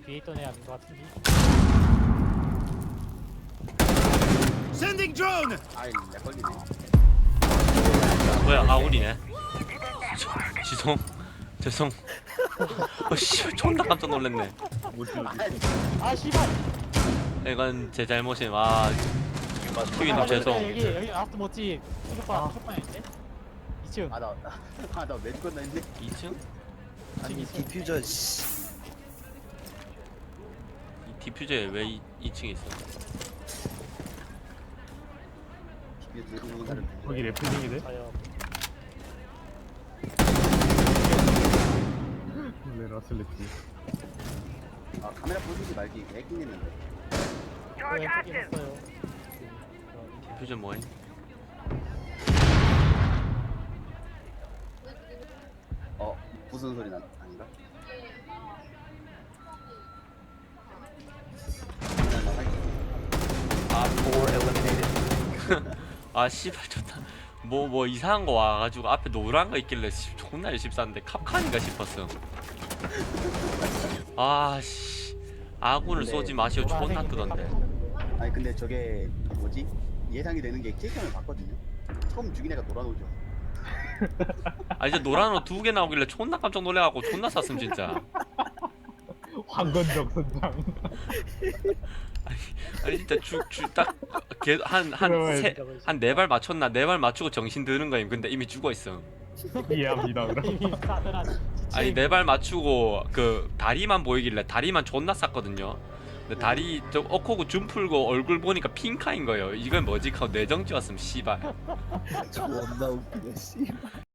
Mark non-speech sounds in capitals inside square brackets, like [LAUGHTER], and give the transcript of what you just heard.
뒤에 있던 애 아닌 것 같은데. Sending drone! 아이 내 걸리네 뭐야 아우리네 지송 죄송 어씨 존나 깜짝 놀랐네 아 씨발. 이건 제 잘못임 아 튀기님 죄송 여기 여기 아트 멋지. 이것봐 첫번인데 2층. 아나아나왜 죽었나 했네 2층? 아니 디퓨저 씨. 이 디퓨저에 왜 이, 2층에 있어 거기 래플링이네? 네 라슬레티 아 카메라 보시지 말기 왼쪽에 있어요. 디퓨저 뭐임? 어 무슨 소리 나 아닌가? 그냥 나 할게. 아 씨발 좋다. 뭐뭐 이상한 거 와가지고 앞에 노란 거 있길래 씨, 존나 열심히 쐈는데 캅칸인가 싶었어. 아씨. 아군을 근데 쏘지 마시오. 존나 뜨던데. 아니 근데 저게 뭐지? 예상이 되는 게 캐릭터를 봤거든요. 처음 죽인 애가 놀아놓죠. [LAUGHS] 아 이제 노란 옷 두 개 나오길래 존나 깜짝 놀래갖고 존나 쐈음 진짜. [LAUGHS] 황건적 선장 [LAUGHS] 아니 진짜 죽죽딱한한세한 네 발 맞췄나? 네 발 맞추고 정신 드는 거임. 근데 이미 죽어 있어. 이해합니다 그럼. 이미. 아니 네 발 맞추고 그 다리만 보이길래 다리만 존나 쌌거든요. 근데 다리 저 어코고 줌 풀고 얼굴 보니까 핑카인 거예요. 이건 뭐지? 하고 내정 지었음 씨발. [LAUGHS] 존나 웃기네 씨.